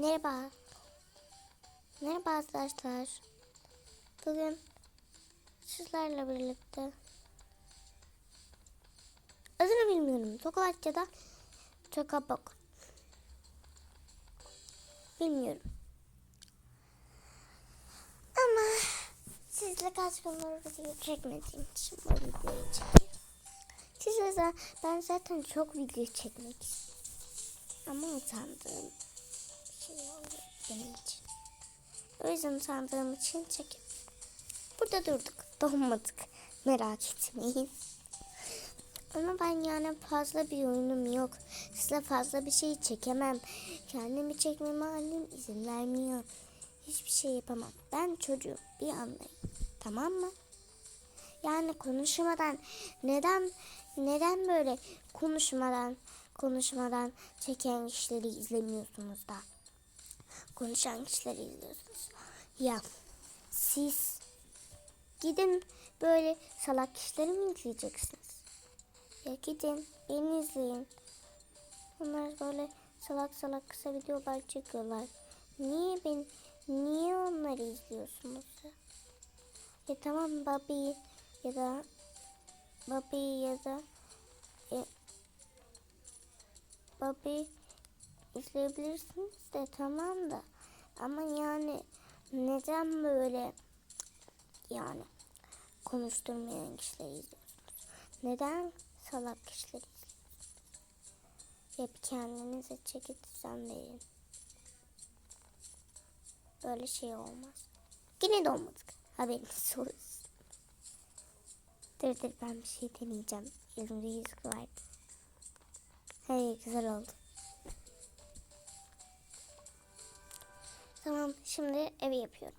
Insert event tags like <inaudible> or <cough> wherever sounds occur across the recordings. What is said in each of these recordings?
Merhaba. Merhaba arkadaşlar. Bugün sizlerle birlikte adını bilmiyorum. Tokatça'da Tokabok. Bilmiyorum. Ama sizle kaç gündür video çekmediğim için bu videoyu çekiyorum. Sizle de ben zaten çok video çekmek istiyorum. Ama utandığım şey oldu benim için. O yüzden utandığım için çekip burada durduk. Donmadık. Merak etmeyin. Ama ben yani fazla bir oyunum yok. Size fazla bir şey çekemem. Kendimi çekmeme annem izin vermiyor. Hiçbir şey yapamam. Ben çocuğum. Bir anlayın. Tamam mı? Yani konuşmadan neden neden böyle konuşmadan konuşmadan çeken kişileri izlemiyorsunuz da konuşan kişileri izliyorsunuz. Ya siz gidin böyle salak kişileri mi izleyeceksiniz? Ya gidin beni izleyin. Onlar böyle salak salak kısa videolar çekiyorlar. Niye ben niye onları izliyorsunuz ya? Tamam Bobby ya da Bobby ya da e, Bobby izleyebilirsiniz de tamam da ama yani neden böyle yani konuşturmayan kişileri izliyorsunuz? Neden salak kişileri? Hep kendinize çeki düzen verin. Böyle şey olmaz. Yine de olmadık. Haberiniz olsun. Dur dur ben bir şey deneyeceğim. Elimde yüzük vardı. Hey güzel oldu. Tamam şimdi evi yapıyorum.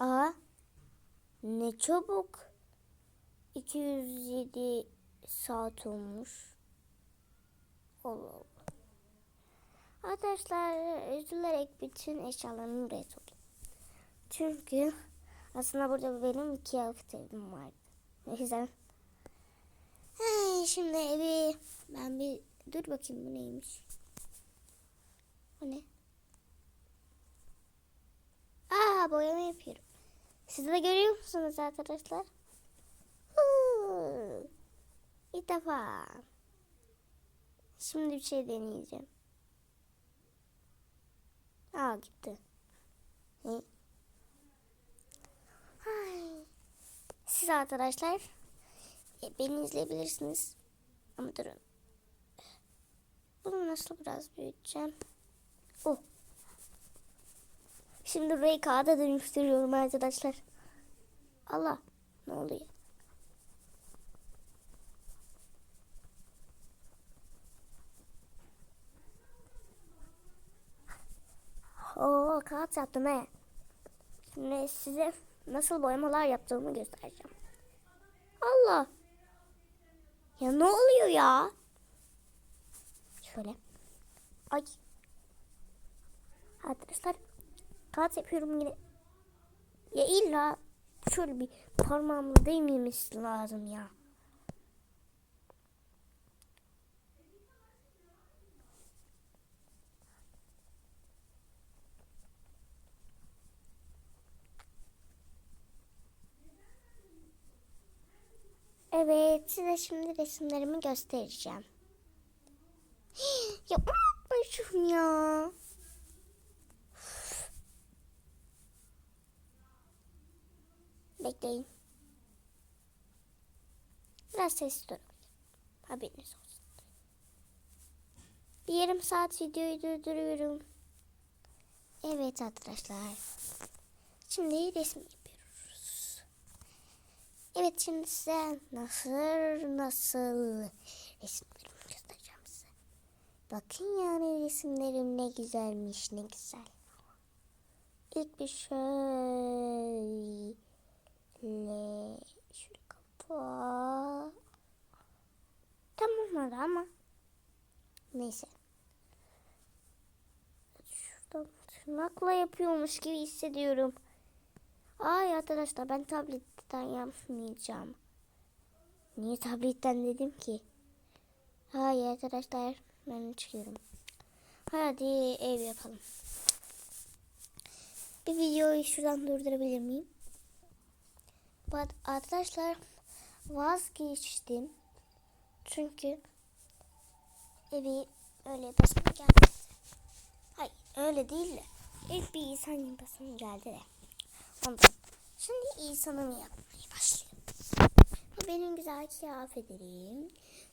Aa ne çabuk. 207 saat olmuş. Allah. Arkadaşlar üzülerek bütün eşyalarımı buraya toplayayım. Çünkü aslında burada benim iki hafta evim vardı. O yüzden Hey, şimdi evi ben bir dur bakayım bu neymiş. Bu ne? Aa boyama yapıyorum. Siz de görüyor musunuz arkadaşlar? Huu. Defa. Şimdi bir şey deneyeceğim. Aa gitti. Hı. Ay. Siz arkadaşlar e, beni izleyebilirsiniz. Ama durun. Bunu nasıl biraz büyüteceğim? Oh. Şimdi burayı kağıda dönüştürüyorum arkadaşlar. Allah ne oluyor? Oo kağıt yaptım he. Şimdi size nasıl boyamalar yaptığımı göstereceğim. Allah. Ya ne oluyor ya? Şöyle. Ay. Arkadaşlar kağıt yapıyorum yine. Ya illa şöyle bir parmağımla değmemesi lazım ya. Evet, size şimdi resimlerimi göstereceğim. <gasps> ya unutmuşum ya. Bekleyin. Biraz sessiz durun. Haberiniz olsun. Bir yarım saat videoyu durduruyorum. Evet arkadaşlar. Şimdi resim yapıyoruz. Evet şimdi size nasıl nasıl resimlerimi göstereceğim size. Bakın yani resimlerim ne güzelmiş ne güzel. İlk bir şöyle şöyle kapa. Tam olmadı ama neyse. Şuradan tırnakla yapıyormuş gibi hissediyorum. Ay arkadaşlar ben tabletten yapmayacağım. Niye tabletten dedim ki? Hayır arkadaşlar ben çıkıyorum. Hadi ev yapalım. Bir videoyu şuradan durdurabilir miyim? Bak arkadaşlar vazgeçtim. Çünkü evi öyle yapasım gelmedi. Hayır öyle değil de ilk bir insan yapasım geldi de. Ondan. Şimdi insanımı yapmaya başlayayım. Bu benim güzel kıyafetlerim.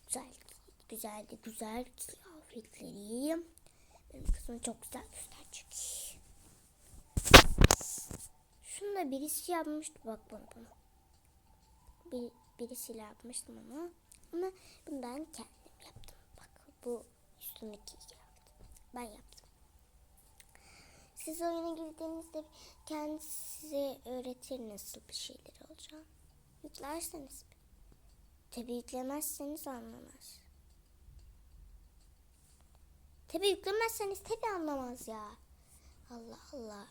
Güzel, güzel güzel kıyafetlerim. Benim kızım çok güzel gösterecek. Şunu da birisi yapmıştı bak bunu bunu. Bir, birisiyle yapmıştım onu. Ama bundan kendim yaptım. Bak bu üstündeki kıyafet. Ben yaptım. Siz oyuna girdiğinizde kendisi size öğretir nasıl bir şeyler olacağını. Yüklerseniz. Tabi yüklemezseniz anlamaz. Tabi yüklemezseniz tabi anlamaz ya. Allah Allah.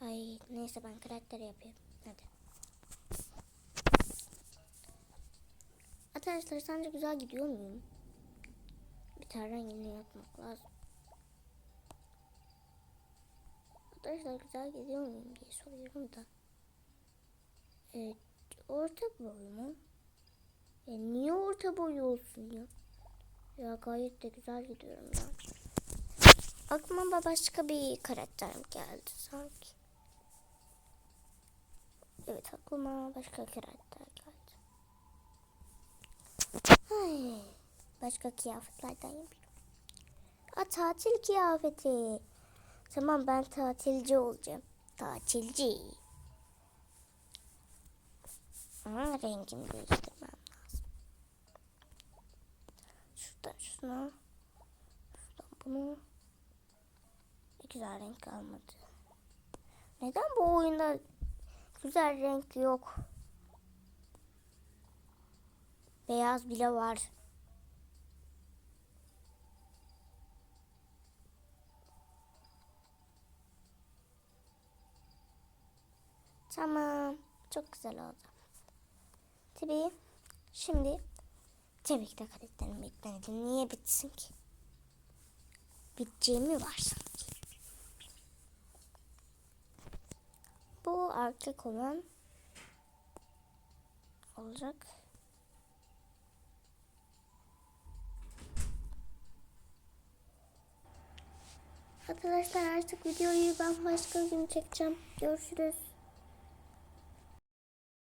Ay neyse ben karakter yapayım. Hadi. Arkadaşlar sence güzel gidiyor muyum? Bir tane rengini yapmak lazım. Arkadaşlar güzel gidiyor muyum diye soruyorum da. Evet, orta boy mu? Ya niye orta boy olsun ya? Ya gayet de güzel gidiyorum ya. Aklıma başka bir karakterim geldi sanki. Evet aklıma başka karakter geldi. Ay, başka kıyafetlerden yapayım. Aa, tatil kıyafeti. Tamam ben tatilci olacağım. Tatilci. Ama rengimi değiştirmem lazım. Şuradan şuna. Şuradan bunu. Bir güzel renk kalmadı. Neden bu oyunda güzel renk yok? Beyaz bile var. Tamam. Çok güzel oldu. Tabii şimdi tabii ki de karakterim bitmedi. Niye bitsin ki? Biteceği mi var sanki? Bu erkek olan olacak. Arkadaşlar artık videoyu ben başka gün çekeceğim. Görüşürüz.